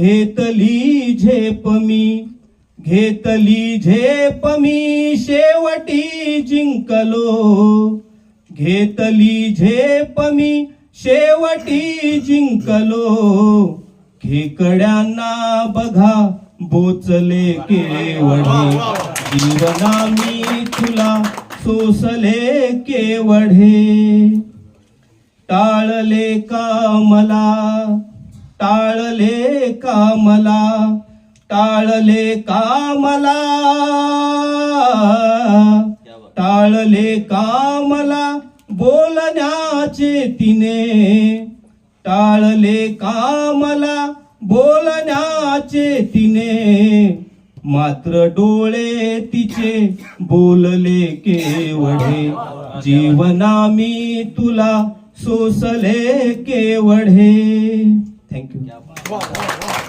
घेतली झेप मी घेतली झेप मी शेवटी जिंकलो. घेतली झेप मी शेवटी जिंकलो. खेकड्यांना बघा बोचले केवढे. जीवना मी तुला सोसले केवढे. टाळले का मला? टाळले कामला टाळले कामला. टाळले कामला बोलण्याचे तिने. टाळले कामला बोलण्याचे तिने. मात्र डोळे तिचे बोलले केवढे. जीवना मी तुला सोसले केवढे. Thank you.